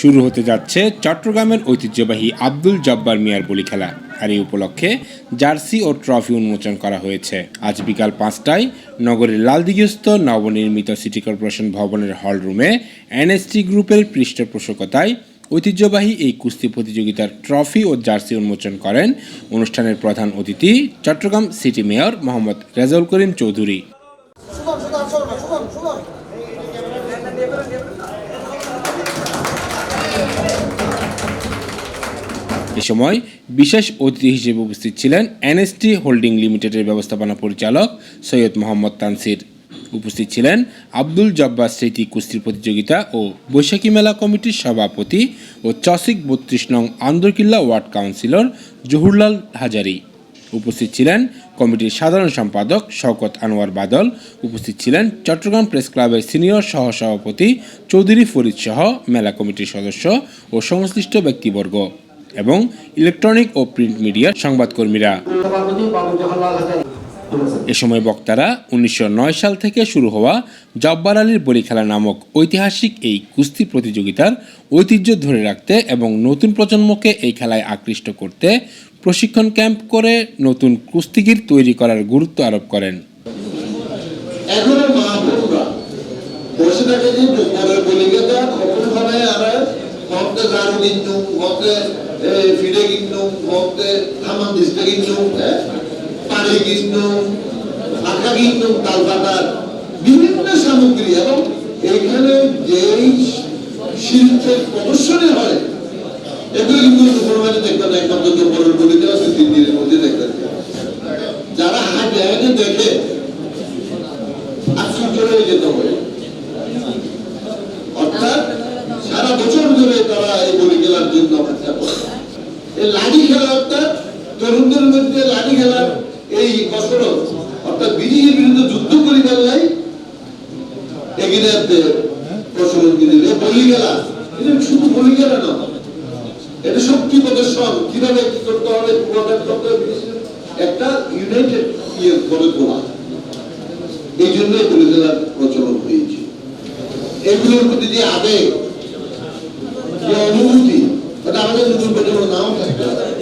শুরু হতে যাচ্ছে চট্টগ্রামের ঐতিহ্যবাহী আব্দুল জব্বার মিয়ার বলি খেলা। আর এই উপলক্ষে জার্সি ও ট্রফি উন্মোচন করা হয়েছে। আজ বিকাল পাঁচটায় নগরের লালদিঘিস্থ নবনির্মিত সিটি কর্পোরেশন ভবনের হল রুমে এনএসটি গ্রুপের পৃষ্ঠপোষকতায় ঐতিহ্যবাহী এই কুস্তি প্রতিযোগিতার ট্রফি ও জার্সি উন্মোচন করেন অনুষ্ঠানের প্রধান অতিথি চট্টগ্রাম সিটি মেয়র মোহাম্মদ রেজাউল করিম চৌধুরী। এ সময় বিশেষ অতিথি হিসেবে উপস্থিত ছিলেন এনএসটি হোল্ডিং লিমিটেডের ব্যবস্থাপনা পরিচালক সৈয়দ মোহাম্মদ তানসির। উপস্থিত ছিলেন আব্দুল জব্বার স্মৃতি কুস্তির প্রতিযোগিতা ও বৈশাখী মেলা কমিটির সভাপতি ও চসিক বত্রিশ নং আন্দরকিল্লা ওয়ার্ড কাউন্সিলর জহুরলাল হাজারি। উপস্থিত ছিলেন কমিটির সাধারণ সম্পাদক শওকত আনোয়ার বাদল। উপস্থিত ছিলেন চট্টগ্রাম প্রেস ক্লাবের সিনিয়র সহসভাপতি চৌধুরী ফরিদ সহ মেলা কমিটির সদস্য ও সংশ্লিষ্ট ব্যক্তিবর্গ। এবং ইলেকট্রনিক ও প্রিন্ট মিডিয়ার সংবাদকর্মীরা। এ সময় বক্তারা উনিশশো নয় সাল থেকে শুরু হওয়া জব্বার আলীর বলি খেলা নামক ঐতিহাসিক এই কুস্তি প্রতিযোগিতার ঐতিহ্য ধরে রাখতে এবং নতুন প্রজন্মকে এই খেলায় আকৃষ্ট করতে প্রশিক্ষণ ক্যাম্প করে নতুন কুস্তিগির তৈরি করার গুরুত্ব আরোপ করেন। বসে ফিরে কিনু ভক্তে থামান দিস্তা কিনু পানি কিনু আঁকা কিনু তাল পাতার বিভিন্ন সামগ্রী এবং এখানে যেই শিল্পের প্রদর্শনী হয়, এগুলো কিন্তু দুপুরবেলা দেখবেন একমাত্র দুপুরের বলিতে আছে তিন দিনের মধ্যে দেখবেন যারা হাট জায়গাতে দেখে আশ্চর্য হয়ে যেতে হবে অর্থাৎ সারা বছর ধরে তারা এই বলি খেলার জন্য অপেক্ষা করে এই লাঠি খেলা অর্থাৎ তরুণদের মধ্যে লাঠি খেলার এই কসরত, অর্থাৎ বিদেশির বিরুদ্ধে যুদ্ধ করি ফেললাই এগিয়ে এটা এটা কি একটা ইয়ে এই প্রচলন হয়েছে। প্রতি আবেগ অনুভূতি ওটা আমাদের নতুন প্রজন্ম নাও থাকতে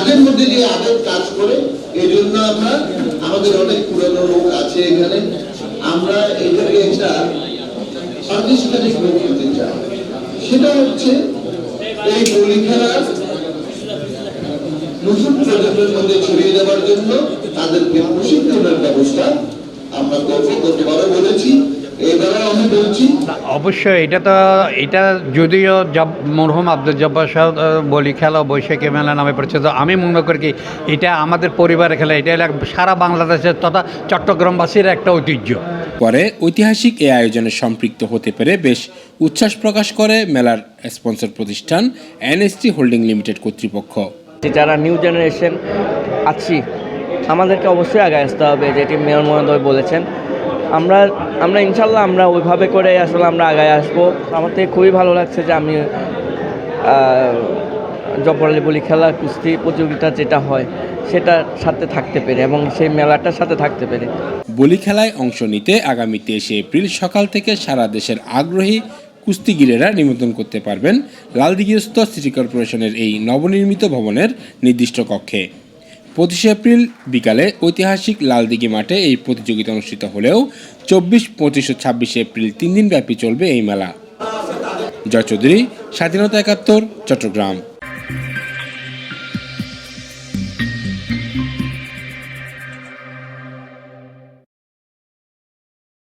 পারে। তাদের মধ্যে যে আবেগ কাজ করে এই জন্য আমরা আমাদের অনেক পুরানো লোক আছে এখানে আমরা এটাকে একটা প্রাতিষ্ঠানিক রূপ দিতে চাই সেটা হচ্ছে এই বলি খেলার নতুন প্রজন্মের মধ্যে ছড়িয়ে দেওয়ার জন্য তাদেরকে প্রশিক্ষণের ব্যবস্থা আমরা বলেছি এবারে আমি বলছি অবশ্যই এটা তো এটা যদিও জব মরহুম আব্দুল জব্বার আহ, বলি খেলা বৈশাখী মেলা নামে পরিচিত আমি মনে করি কি এটা আমাদের পরিবারের খেলা এটা হলো সারা বাংলাদেশের তথা চট্টগ্রামবাসীর একটা ঐতিহ্য। পরে ঐতিহাসিক এই আয়োজনে সম্পৃক্ত হতে পেরে বেশ উচ্ছ্বাস প্রকাশ করে মেলার স্পন্সর প্রতিষ্ঠান এনএসটি হোল্ডিং লিমিটেড কর্তৃপক্ষ। যে যারা নিউ জেনারেশন আছি আমাদেরকে অবশ্যই আগে আসতে হবে যেটি মেয়র মহোদয় বলেছেন। আমরা আমরা ইনশাল্লাহ আমরা ওইভাবে করে আসলে আমরা আগায় আসব। আমার থেকে খুবই ভালো লাগছে যে আমি জব্বরালি বলি খেলা, কুস্তি প্রতিযোগিতা যেটা হয়, সেটার সাথে থাকতে পেরে এবং সেই মেলাটার সাথে থাকতে পেরে। বলি খেলায় অংশ নিতে আগামী তেইশে এপ্রিল সকাল থেকে সারা দেশের আগ্রহী কুস্তিগিরেরা নিমন্ত্রণ করতে পারবেন লালদিঘিস্থ সিটি কর্পোরেশনের এই নবনির্মিত ভবনের নির্দিষ্ট কক্ষে। পঁচিশে এপ্রিল বিকালে ঐতিহাসিক লালদিঘি মাঠে এই প্রতিযোগিতা অনুষ্ঠিত হলেও চব্বিশ, পঁচিশ ও ছাব্বিশে এপ্রিল তিন দিন ব্যাপী চলবে এই মেলা। জয় চৌধুরী স্বাধীনতা একাত্তর, চট্টগ্রাম।